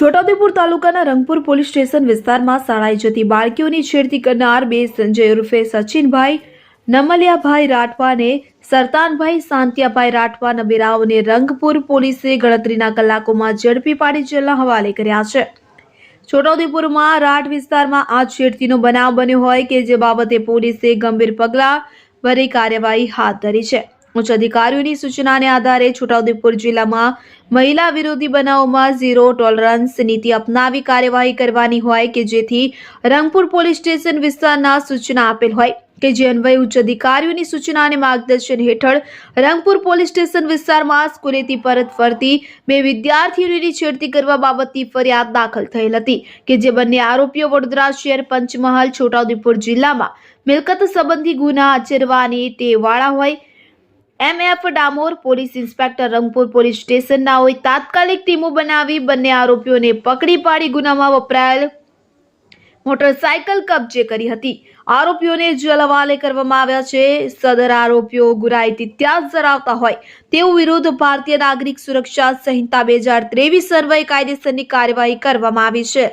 છોટાઉદેપુર તાલુકાના Rangpur police station વિસ્તારમાં શાળાએ જતી બાળકીઓની છેડતી કરનાર બે સંજય ઉર્ફે સચિનભાઈ, નમલિયાભાઈ રાઠવાને સરતાનભાઈ શાંતિયાભાઈ રાઠવા નબીરાઓને રંગપુર પોલીસે ગણતરીના કલાકોમાં ઝડપી પાડી જેલના હવાલે કર્યા છે. છોટાઉદેપુરમાં રાઠ વિસ્તારમાં આ છેડતીનો બનાવ બન્યો હોય કે જે બાબતે પોલીસે ગંભીર પગલાં ભરી કાર્યવાહી હાથ ધરી છે. ઉચ્ચ અધિકારીઓની સૂચનાને આધારે છોટાઉદેપુર જિલ્લામાં મહિલા વિરોધી બનાવોમાં ઝીરો ટોલરન્સ નીતિ અપનાવી કાર્યવાહી કરવાની હોય કે જેથી રંગપુર પોલીસ સ્ટેશન વિસ્તારના સૂચના આપેલ હોય કે જે અન્વયે ઉચ્ચ અધિકારીઓની સૂચના અને માર્ગદર્શન હેઠળ રંગપુર પોલીસ સ્ટેશન વિસ્તારમાં સ્કૂલેથી પરત ફરતી બે વિદ્યાર્થીઓની છેડતી કરવા બાબતની ફરિયાદ દાખલ થયેલ હતી કે જે બંને આરોપીઓ વડોદરા શહેર પંચમહાલ છોટાઉદેપુર જિલ્લામાં મિલકત સંબંધી ગુના આચરવાની ટેવાળા હોય MF Damor police inspector Rangpur police સ્ટેશનના હોય તાત્કાલિક ટીમો બનાવી બંને આરોપીઓને પકડી પાડી ગુનામાં વપરાયેલ મોટરસાયકલ કબજે કરી હતી. આરોપીઓને જેલ હવાલે કરવામાં આવ્યા છે. સદર આરોપીઓ ગુરાઈ ઇતિહાસ ધરાવતા હોય તેઓ વિરુદ્ધ ભારતીય નાગરિક સુરક્ષા સંહિતા બે હજાર ત્રેવીસ અન્વયે કાયદેસરની કાર્યવાહી કરવામાં આવી છે.